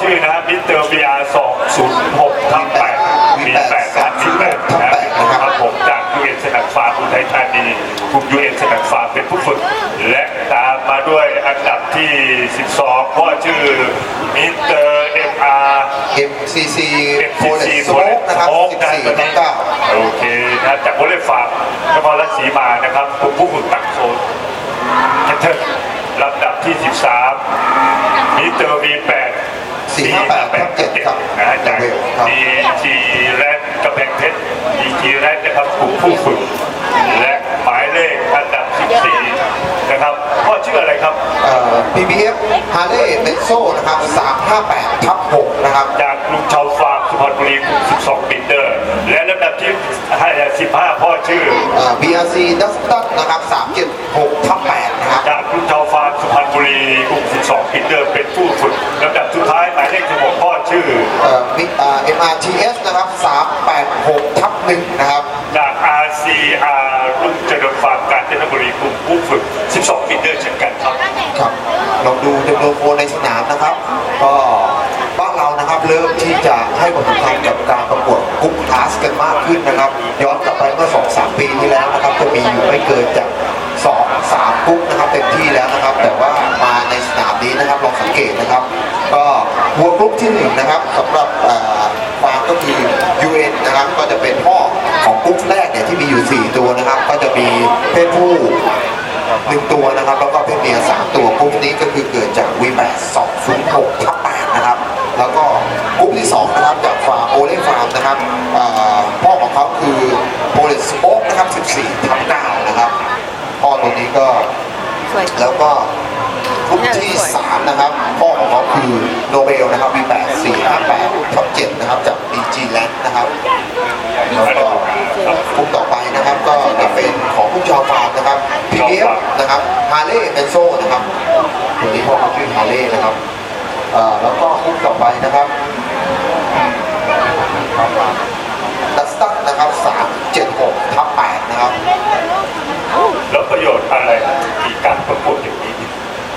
ชื่อนะมิสเตอร์บีอาร์สองศูนย์หกทับแปดมีแปดทับมีแปดนะครับผมจากยูเอ็นสนับฟาร์มอุทัยธานีกลุ่มยูเอ็นสนับฟาร์มเป็นผู้ฝึก และตามมาด้วยอันดับที่ 12พ่อชื่อมิสเตอร์เอ็มอาร์ MCC โพ FCC เลตสโมกนะครับ14ทับ9โอเคนะจากวอลเลย์ฟาร์มนครราชสีมานะครับผู้ผู้ฝึกตักโซนแคนเทอร์ลำดับที่ 13มิสเตอร์ มี8 458ทับ7ครับนะฮะจากครับดีจีแรดกำแพงเพชรดีจีแรดนะครับกลุ่มผู้ฝึกและหมายเลขอันดับ14นะครับพ่อชื่ออะไรครับเอ่อ PBF Harley Benzo นะครับ358ทับ6นะครับ จากลุงชาวฟาร์มสุพรรณบุรีกลุ่ม12ปีเตอร์ และลำดับที่15พ่อชื่อเอ่อ BRC Dustin นะครับ376ทับ8นะครับ จากลุงชาวฟาร์มสุพรรณบุรีกลุ่ม12ปีเตอร์เป็นผู้ฝึกลำดับ เลข16พ่อชื่อเอ่อมิเอ่อ MRTS นะครับ 386ทับ1นะครับ จาก RCR รุ่งเจริญฟาร์มกาญจนบุรีกลุ่มผู้ฝึก 12ปีเตอร์เช่นกันครับ ครับลองดูจำนวนโคนในสนามนะครับ ก็บ้านเรานะครับเริ่มที่จะให้ความสำคัญกับการประกวดกรุ๊ปคลาสกันมากขึ้นนะครับ ย้อนกลับไปเมื่อ2-3 ปีที่แล้วนะครับจะมีอยู่ไม่เกินจาก2-3กรุ๊ปนะครับเต็มที่แล้วนะครับ แต่ว่ามาในสนามนี้นะครับลองสังเกตนะครับก็ หัวกรุ๊ปที่หนึ่งนะครับสำหรับเอ่อฟาร์มก็คือ UN นะครับก็จะเป็นพ่อของกรุ๊ปแรกเนี่ยที่มีอยู่ 4 ตัวนะครับ ก็จะมีเพศผู้หนึ่งตัวนะครับ แล้วก็เพศเมียสามตัวกลุ่มนี้ก็คือเกิดจาก V8 206ทับ8นะครับ แล้วก็กลุ่มที่สองนะครับจากฟาร์มโอเล่ฟาร์มนะครับอ่าพ่อของเขาคือโพลิสโ o กนะครับ 14ทับ9นะครับพ่อตัวนี้ก็สวยแล้วก็ กลุ่มที่สามนะครับ พ่อของเขาคือโนเบลนะครับ V8 458ทับ7นะครับ จาก DG Land นะครับแล้วก็กลุ่มต่อไปนะครับ ก็จะเป็นของผู้ชาวฟาร์มนะครับ PBF นะครับฮาร์เลย์เ n นโซนะครับตัวนี้พ่อเขาชื่อฮาร์เลย์นะครับแล้วก็กลุ่มต่อไปนะครับดัสตันนะครับ376ทับ8นะครับ แล้วประโยชน์อะไรมีการประกวดอย่างนี้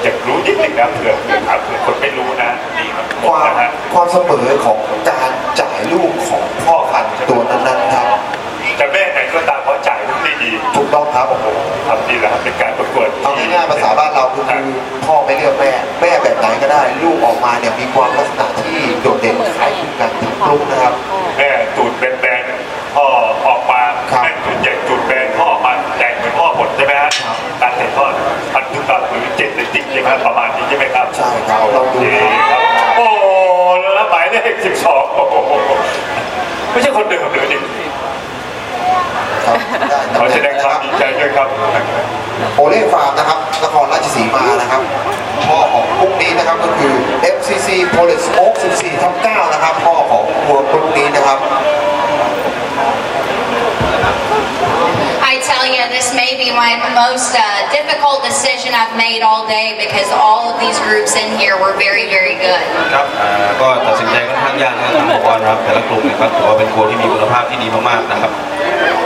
อยากรู้นิดหนึ่งนะเผื่อเผื่อถามเผื่อคนไม่รู้นะนี่ครับผคมวามนะฮะความเสมอของการจ่ายลูกของพ่อพันธุ์ตัวนั้นๆครับจะแม่ไหนก็ตามเขาจ่ายลูกได้ดีถูกต้องครับโอ้โหทำดีแล้วครับเป็นการประกวดเอาง่ายๆภาษาบ้านเราคือพ่อไม่เลือกแม่ แม่แบบไหนก็ได้ ลูกออกมาเนี่ยมีความลักษณะที่โดดเด่นคล้ายคลึงกันทั้งลูกนะครับ ไม่ใช่คนเดิมเลยดิครับได้ขอแสดงความนะดีรับใจด้วยครับโอเล่ฟาร์มนะครับนครราชสีมานะครับพ่อของพวกนี้นะครับก็คือ FCC p o l i s Oak 14ทับ9นะครับพ่อของวัวพวกนี้นะครับ this may be my most uh, difficult decision I've made all day because all of these groups in here were very, very good. ครับอ่าก็ตัดสินใจค่อนข้างยากนะครับทางองค์กรนะครับแต่ละกลุ่มนะครับถือว่าเป็นโค้ชที่มีคุณภาพที่ดีมากๆนะครับ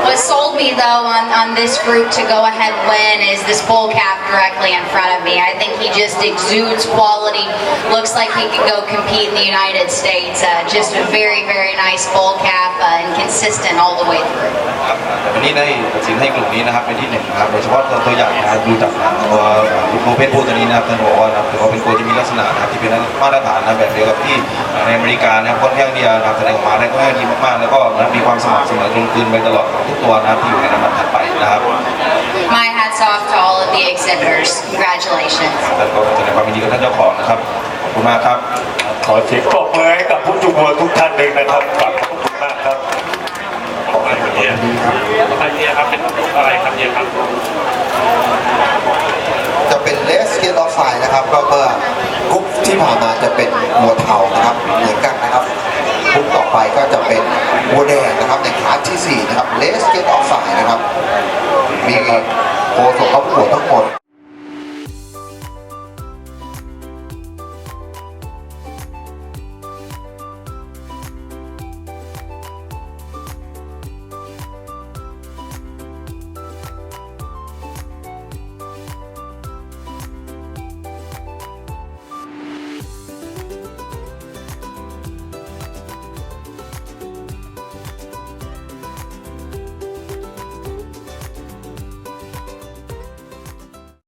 What sold me though on, on this group to go ahead win is this bull calf directly in front of me. I think he just exudes quality. Looks like he could go compete in the United States. Uh, just a very, very nice bull calf uh, and consistent all the way through. ครับแต่วันนี้ได้ตัดสินให้กลุ่มนี้นะครับเป็นที่หนึ่งนะครับโดยเฉพาะตัวตัวอย่างนะครับดูจากตัวลูกโมเพศผู้ตัวนี้นะครับท่านบอกว่านะครับถือว่าเป็นตัวที่มีลักษณะนะครับที่เป็นมาตรฐานนะแบบเดียวกับที่ในอเมริกานะครับค่อนข้างที่จะนะครับแสดงออกมาได้ค่อนข้างดีมากๆแล้วก็นะครับมีความสม่ำเสมอกลมกลืนไปตลอดของทุกตัวนะครับที่อยู่ในลำดับถัดไปนะครับ My hats off to all of the exhibitors. Congratulations. แล้วก็แสดงความยินดีกับท่านเจ้าของนะครับ ขอบคุณมากครับ ขอเสียงปรบมือให้กับผู้จุมวทุกท่านเลยนะครับขอบคุณมากครับ ขอบคุณเฮียครับเฮียครับเป็นอะไรครับเฮียครับจะเป็นเลสเกตออฟไซด์นะครับ ก็เมื่อกรุ๊ปที่ผ่านมาจะเป็นวัวเทานะครับ เหมือนกันนะครับกรุ๊ปต่อไปก็จะเป็น บัวแดงนะครับในคลาสที่4นะครับเลสเกตออฟไซด์นะครับ มีโคสของเขาประกวดทั้งหมด